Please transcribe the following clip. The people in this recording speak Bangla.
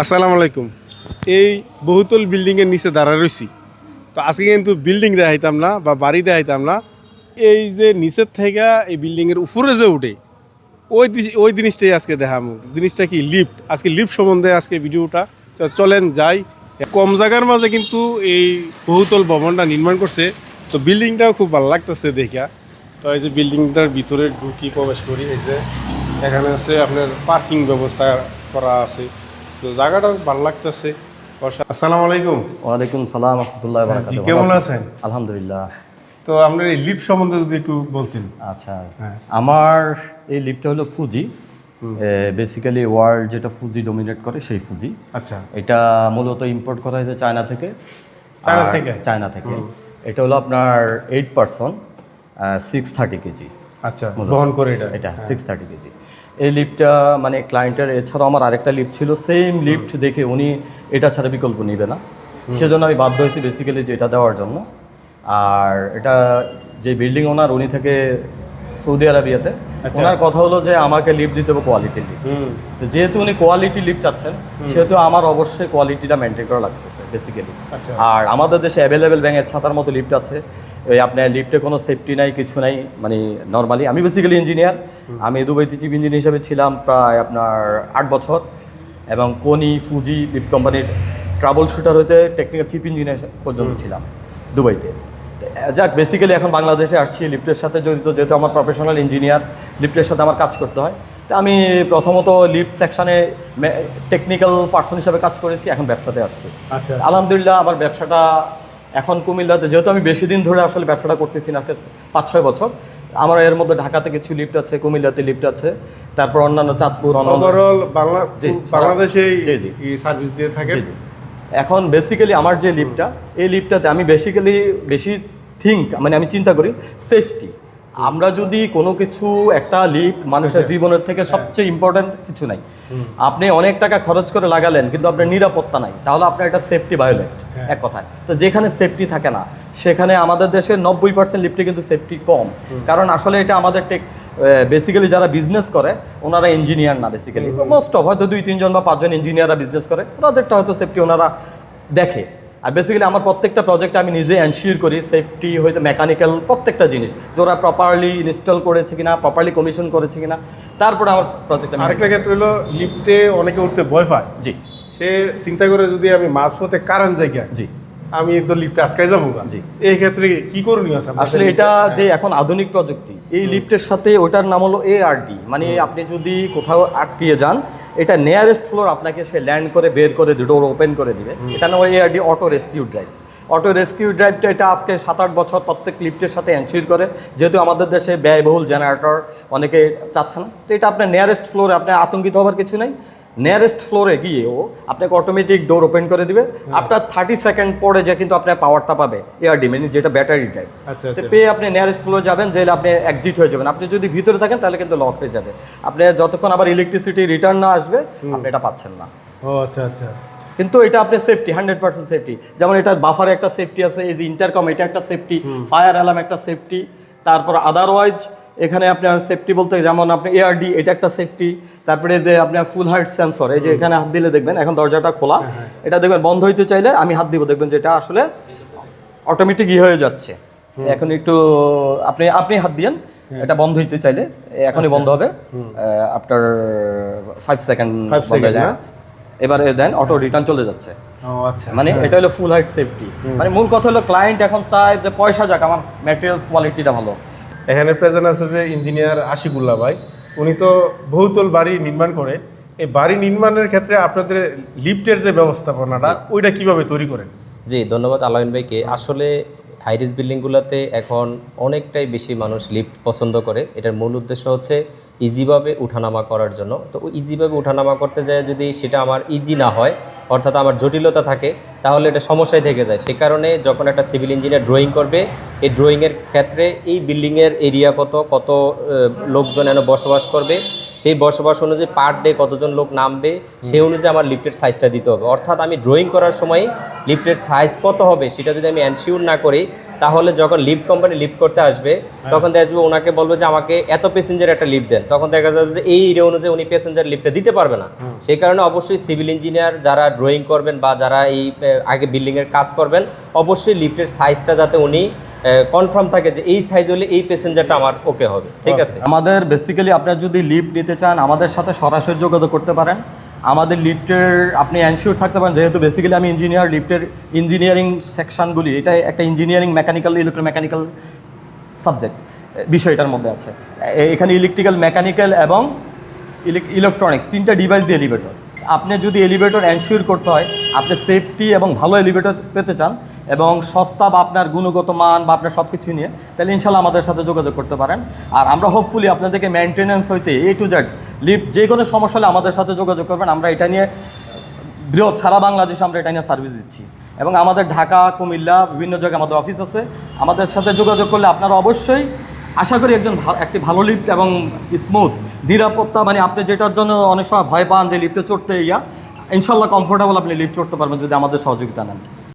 আসসালামু আলাইকুম। এই বহুতল বিল্ডিংয়ের নিচে দাঁড়া রয়েছি তো আজকে কিন্তু বিল্ডিং দেখাইতাম না বা বাড়ি দেখাইতাম না। এই যে নিচের থেকে এই বিল্ডিংয়ের উপরে যে উঠে, ওই ওই জিনিসটাই আজকে দেখাম। জিনিসটা কি লিফট? আজকে লিফট সম্বন্ধে আজকে ভিডিওটা। চলেন যাই। কম জায়গার মাঝে কিন্তু এই বহুতল ভবনটা নির্মাণ করছে। তো বিল্ডিংটাও খুব ভালো লাগতেছে দেখা। তো এই যে বিল্ডিংটার ভিতরে ঢুকি প্রবেশ করি। এই যে এখানে আছে আপনার পার্কিং ব্যবস্থা করা আছে। তো জায়গাটাও ভালো লাগতেছে। আসসালামু আলাইকুম। ওয়ালাইকুম সালাম রহমতুল্লাহ বারাকাতুহু। কেমন আছেন? আলহামদুলিল্লাহ। তো আপনার এই লিফট সম্বন্ধে যদি একটু বলতেন। আচ্ছা হ্যাঁ। আমার এই লিফটটা হলো ফুজি বেসিক্যালি ওয়ার্ল্ড যেটা ফুজি ডোমিনেট করে সেই ফুজি আচ্ছা। এটা মূলত ইম্পোর্ট করা হয়েছে চায়না থেকে। চায়না থেকে? চায়না থেকে। এটা হলো আপনার eight person six thirty KG. আচ্ছা বহন করে এটা। এটা সিক্স থার্টি কেজি। এই লিফটটা মানে ক্লায়েন্টের এছাড়াও আমার আরেকটা লিফট ছিল সেম লিফট দেখে উনি এটা ছাড়া বিকল্প নেবে না। সেজন্য আমি বাধ্য হয়েছি বেসিক্যালি যে এটা দেওয়ার জন্য। আর এটা যে বিল্ডিং ওনার উনি থেকে সৌদি আরবিয়াতে ওনার কথা হলো যে আমাকে লিফট দিতে হবে কোয়ালিটি লিফট তো যেহেতু উনি কোয়ালিটি লিফট চাচ্ছেন সেহেতু আমার অবশ্যই কোয়ালিটিটা মেনটেন করা লাগতেছে বেসিক্যালি আচ্ছা। আর আমাদের দেশে অ্যাভেলেবেল ব্যাঙের ছাতার মতো লিফট আছে। ওই আপনার লিফটে কোনো সেফটি নাই কিছু নাই মানে নর্মালি আমি বেসিক্যালি ইঞ্জিনিয়ার আমি দুবাইতে চিফ ইঞ্জিনিয়ার হিসেবে ছিলাম প্রায় আপনার আট বছর এবং কোনি ফুজি লিফট কোম্পানির ট্রাভেল শুটার হতে টেকনিক্যাল চিফ ইঞ্জিনিয়ার পর্যন্ত ছিলাম দুবাইতে। যাক বেসিক্যালি এখন বাংলাদেশে আসছি লিফটের সাথে জড়িত যেহেতু আমার প্রফেশনাল ইঞ্জিনিয়ার লিফটের সাথে আমার কাজ করতে হয়। তো আমি প্রথমত লিফট সেকশানে টেকনিক্যাল পার্সন হিসাবে কাজ করেছি এখন ব্যবসাতে আসছি। আচ্ছা। আলহামদুলিল্লাহ আমার ব্যবসাটা এখন কুমিল্লাতে যেহেতু আমি বেশি দিন ধরে আসলে ব্যবসাটা করতেছি না আজকে পাঁচ ছয় বছর আমার এর মধ্যে ঢাকাতে কিছু লিফট আছে কুমিল্লাতে লিফট আছে তারপর অন্যান্য চাঁদপুর বাংলাদেশে জি, জি। সার্ভিস দিয়ে থাকে। এখন বেসিক্যালি আমার যে লিফটটা এই লিফটটাতে আমি বেসিক্যালি বেশি থিঙ্ক মানে আমি চিন্তা করি সেফটি আমরা যদি কোনো কিছু একটা লিফট মানুষের জীবনের থেকে সবচেয়ে ইম্পর্ট্যান্ট কিছু নাই। আপনি অনেক টাকা খরচ করে লাগালেন কিন্তু আপনার নিরাপত্তা নাই। তাহলে আপনার একটা সেফটি ভায়োলেট এক কথায়। তো যেখানে সেফটি থাকে না সেখানে আমাদের দেশে নব্বই পার্সেন্ট লিফটে কিন্তু সেফটি কম। কারণ আসলে এটা আমাদের টেক বেসিক্যালি যারা বিজনেস করে ওনারা ইঞ্জিনিয়ার না বেসিক্যালি মোস্ট অফ হয়তো দুই তিনজন বা পাঁচজন ইঞ্জিনিয়াররা বিজনেস করে ওনাদেরটা হয়তো সেফটি ওনারা দেখে। আর বেসিক্যালি আমার প্রত্যেকটা প্রজেক্টে আমি নিজে এনশিওর করি সেফটি হয়তো মেকানিক্যাল প্রত্যেকটা জিনিস। যে ওরা প্রপারলি ইনস্টল করেছে কিনা প্রপারলি কমিশন করেছে কিনা। তারপরে আমার প্রজেক্ট আরেকটা ক্ষেত্রে হলো লিফটে অনেকে উঠতে ভয় পায়। জি। সে চিন্তা করে যদি আমি মাঝপথে কারেন্ট জায়গা জি। আমি তো লিফটে আটকাই যাব জি। এই ক্ষেত্রে কি করণীয় আছে আসলে এটা যে এখন আধুনিক প্রযুক্তি এই লিফটের সাথে ওটার নাম হলো এআরডি মানে আপনি যদি কোথাও আটকিয়ে যান এটা নিয়ারেস্ট ফ্লোর আপনাকে সে ল্যান্ড করে বের করে ডোর ওপেন করে দিবে। এটা নাম ARD auto rescue drive auto rescue ড্রাইভটা এটা আজকে সাত আট বছর প্রত্যেক লিফটের সাথে এনশিওর করে। যেহেতু আমাদের দেশে ব্যয়বহুল জেনারেটর অনেকে চাচ্ছে না। তো এটা আপনার নিয়ারেস্ট ফ্লোরে আপনার আতঙ্কিত হওয়ার কিছু নেই। নিয়ারেস্ট ফ্লোরে গিয়ে ও আপনাকে অটোমেটিক ডোর ওপেন করে দিবে। আপনার থার্টি সেকেন্ড পরে যে কিন্তু আপনার পাওয়ারটা পাবে। এআরডি মানে যেটা ব্যাটারি টাইপ আচ্ছা আচ্ছা। পেয়ে আপনি নিয়ারেস্ট ফ্লোরে যাবেন যে আপনি এক্সিট হয়ে যাবেন। আপনি যদি ভিতরে থাকেন তাহলে কিন্তু লক হয়ে যাবে। আপনি যতক্ষণ আবার ইলেকট্রিসিটি রিটার্ন না আসবে আপনি এটা পাচ্ছেন না। ও আচ্ছা আচ্ছা। কিন্তু এটা আপনি সেফটি হান্ড্রেড পার্সেন্ট সেফটি যেমন এটার বাফারে একটা সেফটি আছে এই যে ইন্টারকম এটা একটা সেফটি ফায়ার অ্যালার্ম একটা সেফটি তারপর আদারওয়াইজ এখানে আপনার সেফটি বলতে যেমন আপনি এআরডি এটা একটা সেফটি তারপরে যে আপনার ফুল হার্ট সেন্সর এই যে এখানে হাত দিলে দেখবেন এখন দরজাটা খোলা এটা দেখবেন বন্ধ হইতে চাইলে আমি হাত দিব দেখবেন যে এটা আসলে অটোমেটিক ই হয়ে যাচ্ছে। এখন একটু আপনি আপনি হাত দিয়েন এটা বন্ধ হইতে চাইলে এখনই বন্ধ হবে আফটার ফাইভ সেকেন্ড হয়ে second, যায়। এবারে দেন অটো রিটার্ন চলে যাচ্ছে। ও আচ্ছা। মানে এটা হলো ফুল হাইট সেফটি মানে মূল কথা হলো ক্লায়েন্ট এখন চায় যে পয়সা যাক আমার ম্যাটেরিয়ালস কোয়ালিটিটা ভালো। এখানে প্রেজেন্ট আছে যে ইঞ্জিনিয়ার আশিকুল্লাহ ভাই। উনি তো বহুতল বাড়ি নির্মাণ করে। এই বাড়ি নির্মাণের ক্ষেত্রে আপনাদের লিফটের যে ব্যবস্থাপনাটা ওইটা কীভাবে তৈরি করেন? জি ধন্যবাদ আলামিন ভাইকে। আসলে হাইরিস বিল্ডিংগুলোতে এখন অনেকটাই বেশি মানুষ লিফট পছন্দ করে। এটার মূল উদ্দেশ্য হচ্ছে ইজিভাবে উঠানামা করার জন্য। তো ইজিভাবে উঠানামা করতে যায় যদি সেটা আমার ইজি না হয়, অর্থাৎ আমার জটিলতা থাকে, তাহলে এটা সমস্যায় থেকে যায়। সে কারণে যখন একটা সিভিল ইঞ্জিনিয়ার ড্রয়িং করবে এই ড্রয়িংয়ের ক্ষেত্রে এই বিল্ডিংয়ের এরিয়া কত কত লোকজন এনে বসবাস করবে? সেই বসবাস অনুযায়ী পার ডে কতজন লোক নামবে? সেই অনুযায়ী আমার লিফটের সাইজটা দিতে হবে। অর্থাৎ আমি ড্রয়িং করার সময় লিফটের সাইজ কত হবে সেটা যদি আমি অ্যানশিওর না করি তাহলে যখন লিফট কোম্পানি লিফট করতে আসবে তখন দেখা যাবে ওনাকে বলব যে আমাকে এত প্যাসেঞ্জার একটা লিফট দেন। তখন দেখা যাবে যে এই এরিয়া অনুযায়ী উনি প্যাসেঞ্জার লিফটটা দিতে পারবে না। সেই কারণে অবশ্যই সিভিল ইঞ্জিনিয়ার যারা ড্রয়িং করবেন বা যারা এই আগে বিল্ডিংয়ের কাজ করবেন অবশ্যই লিফটের সাইজটা যাতে উনি কনফার্ম থাকে যে এই সাইজ হলে এই প্যাসেঞ্জারটা আমার ওকে হবে। ঠিক আছে? আমাদের বেসিক্যালি আপনার যদি লিফট নিতে চান আমাদের সাথে সরাসরি যোগাযোগ করতে পারেন। আমাদের লিফটের আপনি অ্যানশিওর থাকতে পারেন যেহেতু বেসিক্যালি আমি ইঞ্জিনিয়ার লিফটের ইঞ্জিনিয়ারিং সেকশনগুলি এটা একটা ইঞ্জিনিয়ারিং মেকানিক্যাল ইলেকট্রোমেকানিক্যাল সাবজেক্ট বিষয়টার মধ্যে আছে। এখানে ইলেকট্রিক্যাল মেকানিক্যাল এবং ইলেকট্রনিক্স তিনটা ডিভাইস দিয়ে এলিভেটর আপনি যদি এলিভেটর এনশিওর করতে হয়, আপনি সেফটি এবং ভালো এলিভেটর পেতে চান এবং সস্তা বা আপনার গুণগত মান বা আপনার সব কিছু নিয়ে, তাহলে ইনশাল্লাহ আমাদের সাথে যোগাযোগ করতে পারেন। আর আমরা হোপফুলি আপনাদেরকে মেনটেন্যান্স হইতে এ টু জেড লিফট যে কোনো সমস্যা হলে আমাদের সাথে যোগাযোগ করবেন। আমরা এটা নিয়ে বৃহৎ সারা বাংলাদেশে আমরা এটা নিয়ে সার্ভিস দিচ্ছি। এবং আমাদের ঢাকা, কুমিল্লা, বিভিন্ন জায়গায় আমাদের অফিস আছে। আমাদের সাথে যোগাযোগ করলে আপনারা অবশ্যই আশা করি একজন একটি ভালো লিফ্ট এবং স্মুথ নিরাপত্তা মানে আপনি যেটার জন্য অনেক সময় ভয় পান যে লিফটে চড়তে, ইয়া ইনশাল্লাহ কমফোর্টেবল আপনি লিফট চড়তে পারবেন যদি আমাদের সহযোগিতা নেন।